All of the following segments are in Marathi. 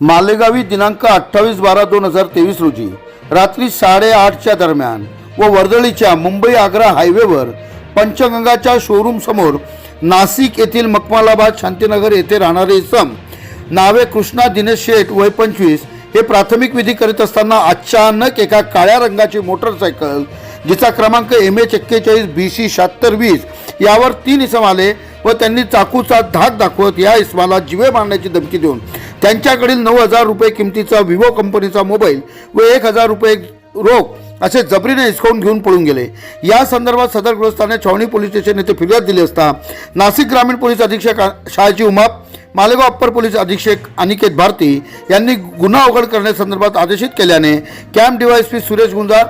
मालेगावी दिनांक अठ्ठावीस बारा दोन हजार तेवीस रोजी रात्री साडेआठच्या दरम्यान व वर्दळीच्या मुंबई आग्रा हायवेवर पंचगंगाच्या शोरूम समोर नाशिक येथील मकमालाबाद शांतीनगर येथे राहणारे इसम नावे कृष्णा दिनेश शेठ वय पंचवीस हे प्राथमिक विधी करीत असताना अचानक एका काळ्या रंगाची मोटरसायकल जिचा क्रमांक एम एच एक्केचाळीस बी सी शहात्तर वीस यावर तीन इसम आले व त्यांनी चाकूचा धाक दाखवत या इसमाला जिवे मारण्याची धमकी देऊन त्यांच्याकडील नऊ हजार रुपये किमतीचा विवो कंपनीचा मोबाईल व एक हजार रुपये रोख असे जबरीने हिसकावून घेऊन पळून गेले. या संदर्भात सदरग्रस्ताने छावणी पोलीस स्टेशन येथे फिर्याद दिली असता नाशिक ग्रामीण पोलीस अधीक्षक शहाजी उमाप मालेगाव अप्पर पोलीस अधीक्षक अनिकेत भारती यांनी गुन्हा उघड करण्यासंदर्भात आदेशित केल्याने camp DYSP Suresh Gunja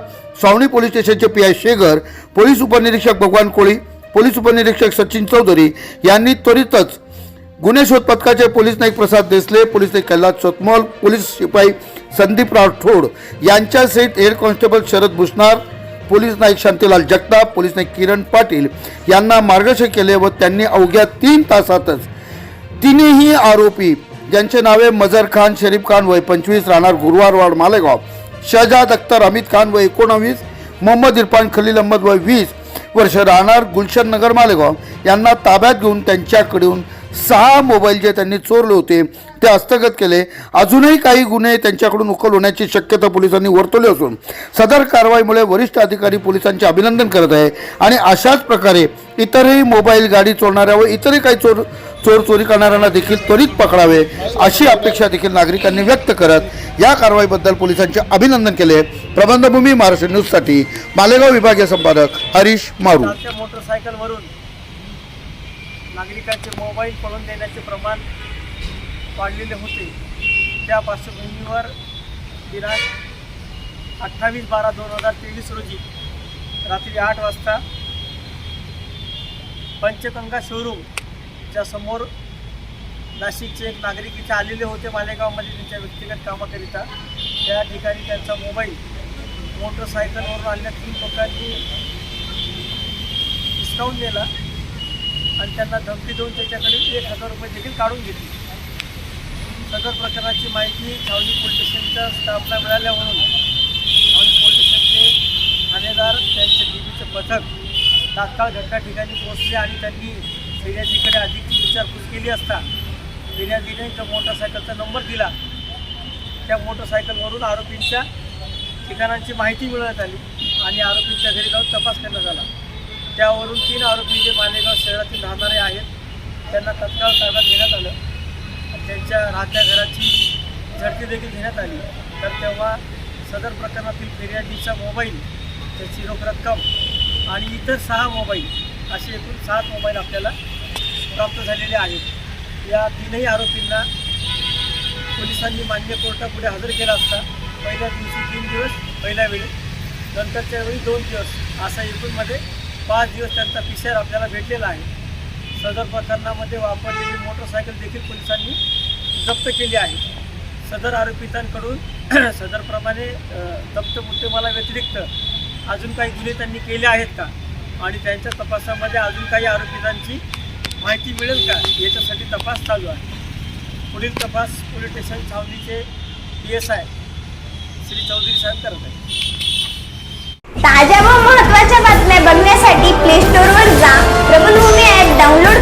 Savani police स्टेशनचे पी आय शेगर पोलीस उपनिरीक्षक भगवान कोळी पोलीस उपनिरीक्षक सचिन चौधरी यांनी त्वरितच गुन्हे शोध पथकाचे पोलीस नाईक प्रसाद देसले पोलीस नाईक कैलास चोतमोल पोलीस शिपाई Sandeep Rathod यांच्यासहित head constable Sharad Bhusnar police Naik Shantilal Jagtap police नाईक किरण पाटील यांना मार्गदर्शन केले व त्यांनी अवघ्या तीन तासातच तिन्ही आरोपी ज्यांचे नावे मजर खान शरीफ खान वय पंचवीस राहणार गुरुवारवाड मालेगाव शहजाद अख्तर अमित खान वय एकोणावीस मोहम्मद इरफान खलील अहमद वय वीस वर्ष राहणार गुलशन नगर मालेगाव यांना ताब्यात घेऊन त्यांच्याकडून सहा मोबाईल जे त्यांनी चोरले होते ते हस्तगत केले. अजूनही काही गुन्हे त्यांच्याकडून उकल होण्याची शक्यता पोलिसांनी वर्तवली असून सदर कारवाईमुळे वरिष्ठ अधिकारी पोलिसांचे अभिनंदन करत आहे. आणि अशाच प्रकारे इतरही मोबाईल गाडी चोरणाऱ्या व इतरही काही चोर चोर चोरी करणाऱ्यांना देखील त्वरित पकडावे अशी अपेक्षा देखील नागरिकांनी व्यक्त करत या कारवाईबद्दल पोलिसांचे अभिनंदन केले. प्रबंधभूमी महाराष्ट्र न्यूजसाठी मालेगाव विभागीय संपादक हरीश मारू. मोटरसायकलवरून नागरिकांचे मोबाईल पळून देण्याचे प्रमाण वाढलेले होते. त्या पार्श्वभूमीवर दिनांक अठ्ठावीस बारा दोन हजार तेवीस रोजी रात्री आठ वाजता पंचगंगा शोरूमच्या समोर नाशिकचे एक नागरिक इथे आलेले होते मालेगावमध्ये. त्यांच्या व्यक्तिगत कामाकरिता त्या ठिकाणी त्यांचा मोबाईल मोटरसायकलवरून आणल्या तीन लोकांनी हिसकावून नेला. आणि त्यांना धमकी देऊन त्याच्याकडे एक हजार रुपये देखील काढून घेतली. सदर प्रकरणाची माहिती छावणी पोलीस स्टेशनच्या स्टाफला मिळाल्या म्हणून छावणी पोलीस स्टेशनचे ठाणेदार त्यांचे डीबीचे पथक तात्काळ घटना ठिकाणी पोहोचले आणि त्यांनी फिर्यादीकडे अधिकची विचारपूस केली असता फिर्यादीने जो मोटरसायकलचा नंबर दिला. त्या मोटरसायकलवरून आरोपींच्या ठिकाणांची माहिती मिळवण्यात आली आणि आरोपींच्या घरी जाऊन तपास करण्यात आला. त्यावरून तीन आरोपी जे मालेगाव शहरातील राहणारे आहेत त्यांना तत्काळ ताब्यात घेण्यात आलं. त्यांच्या राहत्या घराची झडती देखील घेण्यात आली. तर तेव्हा सदर प्रकरणातील फिर्यादीचा मोबाईल त्याची रोख रक्कम आणि इतर सहा मोबाईल असे एकूण सात मोबाईल आपल्याला प्राप्त झालेले आहेत. या तीनही आरोपींना पोलिसांनी मान्य कोर्टापुढे हजर केला असता पहिल्या दिवशी तीन दिवस पहिल्या वेळी नंतरच्या वेळी दोन दिवस असा एकूणमध्ये पाच दिवस त्यांचा पिशर आपल्याला भेटलेला आहे. सदर प्रकरणामध्ये वापरलेली मोटरसायकल देखील पोलिसांनी जप्त केली आहे. सदर आरोपितांकडून सदरप्रमाणे जप्त मुद्देमाला व्यतिरिक्त अजून काही गुन्हे त्यांनी केले आहेत का? आणि त्यांच्या तपासामध्ये अजून काही आरोपितांची माहिती मिळेल का? याच्यासाठी तपास चालू आहे. पुढील तपास police station छावणीचे P S I Shri Chaudhari साहेब करत आहेत.